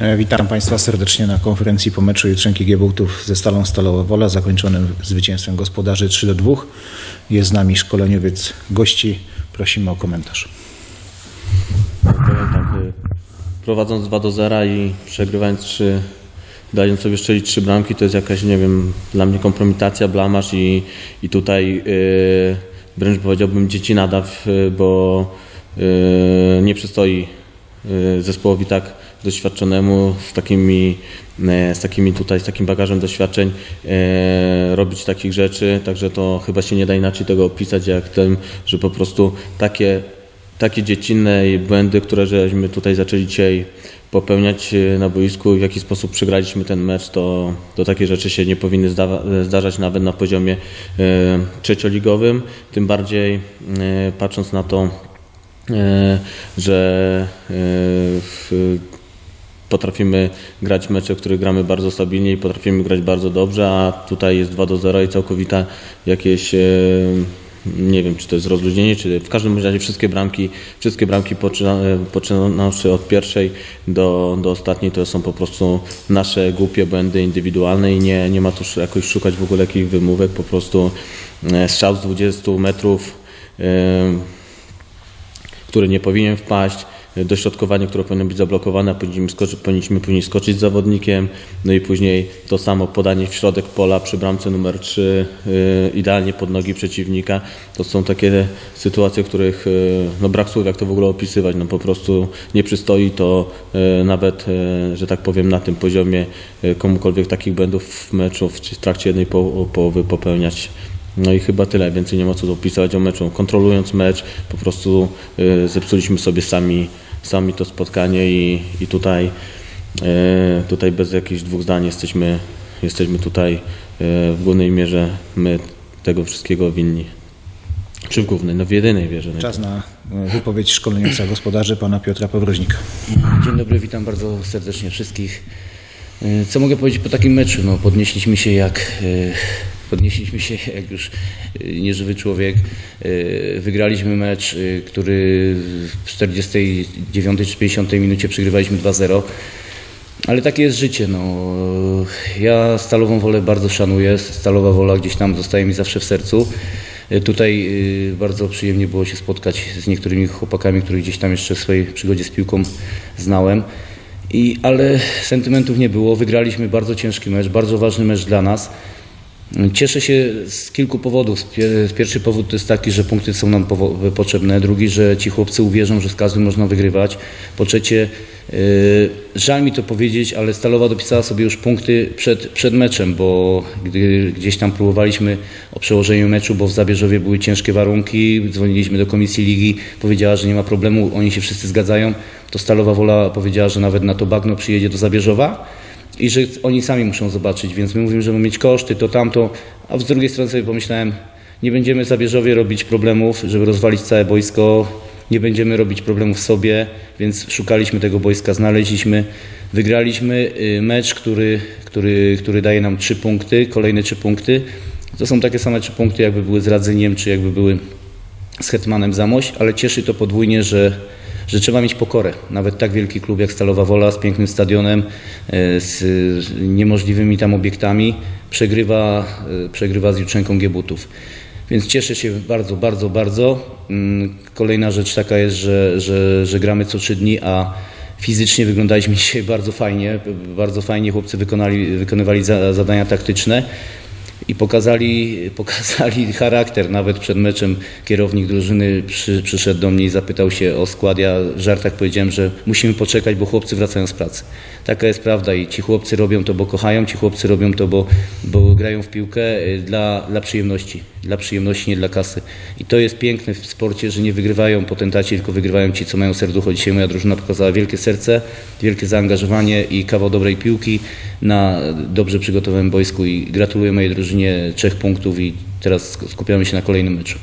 E, Witam Państwa serdecznie na konferencji po meczu Jutrzenki Giebałtów ze Stalą Stalowa Wola, zakończonym zwycięstwem gospodarzy 3 do 2. Jest z nami szkoleniowiec gości. Prosimy o komentarz. Tak, y, prowadząc 2 do 0 i przegrywając 3, dając sobie strzelić 3 bramki, to jest jakaś, nie wiem, dla mnie kompromitacja, blamaż i, i tutaj y, wręcz powiedziałbym dzieci nadaw, bo y, nie przystoi zespołowi tak doświadczonemu, z takimi, e, z takimi tutaj, z takim bagażem doświadczeń e, robić takich rzeczy, także to chyba się nie da inaczej tego opisać, jak tym, że po prostu takie takie dziecinne błędy, które żeśmy tutaj zaczęli dzisiaj popełniać e, na boisku, w jaki sposób przegraliśmy ten mecz, to, to takie rzeczy się nie powinny zdarzać nawet na poziomie trzecioligowym. Tym bardziej patrząc na to, e, że potrafimy grać mecze, w których gramy bardzo stabilnie i potrafimy grać bardzo dobrze, a tutaj jest 2 do 0 i całkowita jakieś e, nie wiem, czy to jest rozluźnienie, czy w każdym razie wszystkie bramki, wszystkie bramki poczyna, e, od pierwszej do, do ostatniej, to są po prostu nasze głupie błędy indywidualne i nie, nie ma tu jakoś szukać w ogóle jakichś wymówek, po prostu e, strzał z 20 metrów, e, który nie powinien wpaść, dośrodkowanie, które powinno być zablokowane, powinniśmy, skoczy, powinniśmy później skoczyć z zawodnikiem, no i później to samo podanie w środek pola przy bramce numer 3, y, idealnie pod nogi przeciwnika. To są takie sytuacje, których y, no brak słów, jak to w ogóle opisywać, no po prostu nie przystoi to y, nawet, że tak powiem, na tym poziomie komukolwiek takich błędów w meczu w trakcie jednej po, połowy popełniać. No i chyba tyle, więcej nie ma co opisać o meczu. Kontrolując mecz, po prostu y, zepsuliśmy sobie sami, sami to spotkanie i, i tutaj, y, tutaj bez jakichś dwóch zdań jesteśmy, jesteśmy tutaj y, w głównej mierze my tego wszystkiego winni. Czy w głównej? No w jedynej wierze. Czas na wypowiedź szkoleniowca gospodarzy pana Piotra Powroźnika. Dzień dobry, witam bardzo serdecznie wszystkich. Co mogę powiedzieć po takim meczu? No, podnieśliśmy się jak podnieśliśmy się jak już e, nieżywy człowiek. E, Wygraliśmy mecz, e, który w 49 czy 50 minucie przegrywaliśmy 2-0. Ale takie jest życie. No. Ja Stalową Wolę bardzo szanuję. Stalowa Wola gdzieś tam zostaje mi zawsze w sercu. Tutaj y, bardzo przyjemnie było się spotkać z niektórymi chłopakami, których gdzieś tam jeszcze w swojej przygodzie z piłką znałem. I, ale sentymentów nie było. Wygraliśmy bardzo ciężki mecz, bardzo ważny mecz dla nas. Cieszę się z kilku powodów. Pier- Pierwszy powód to jest taki, że punkty są nam potrzebne. Drugi, że ci chłopcy uwierzą, że z każdym można wygrywać. Po trzecie, yy, żal mi to powiedzieć, ale Stalowa dopisała sobie już punkty przed, przed meczem, bo gdy gdzieś tam próbowaliśmy o przełożeniu meczu, bo w Zabierzowie były ciężkie warunki, dzwoniliśmy do komisji ligi, powiedziała, że nie ma problemu, oni się wszyscy zgadzają, to Stalowa Wola powiedziała, że nawet na to bagno przyjedzie do Zabierzowa i że oni sami muszą zobaczyć, więc my mówimy, że mamy mieć koszty, to tamto, a z drugiej strony sobie pomyślałem, nie będziemy Zabierzowie robić problemów, żeby rozwalić całe boisko, nie będziemy robić problemów sobie, więc szukaliśmy tego boiska, znaleźliśmy, wygraliśmy y, mecz, który, który, który daje nam trzy punkty, kolejne trzy punkty. To są takie same trzy punkty, jakby były z Radzeniem, czy jakby były z Hetmanem Zamość, ale cieszy to podwójnie, że, że trzeba mieć pokorę. Nawet tak wielki klub jak Stalowa Wola z pięknym stadionem, e, z niemożliwymi tam obiektami przegrywa, e, przegrywa z Jutrzenką Giebutów. Więc cieszę się bardzo, bardzo, bardzo. Mm, Kolejna rzecz taka jest, że, że, że gramy co trzy dni, a fizycznie wyglądaliśmy dzisiaj bardzo fajnie. Bardzo fajnie chłopcy wykonali, wykonywali za, zadania taktyczne i pokazali, pokazali charakter. Nawet przed meczem kierownik drużyny przy, przyszedł do mnie i zapytał się o skład. Ja w żartach powiedziałem, że musimy poczekać, bo chłopcy wracają z pracy. Taka jest prawda i ci chłopcy robią to, bo kochają, ci chłopcy robią to, bo, bo grają w piłkę y, dla, dla przyjemności. Dla przyjemności, nie dla kasy. I to jest piękne w sporcie, że nie wygrywają potentaci, tylko wygrywają ci, co mają serducho. Dzisiaj moja drużyna pokazała wielkie serce, wielkie zaangażowanie i kawał dobrej piłki na dobrze przygotowanym boisku i gratuluję mojej drużynie trzech punktów i teraz skupiamy się na kolejnym meczu.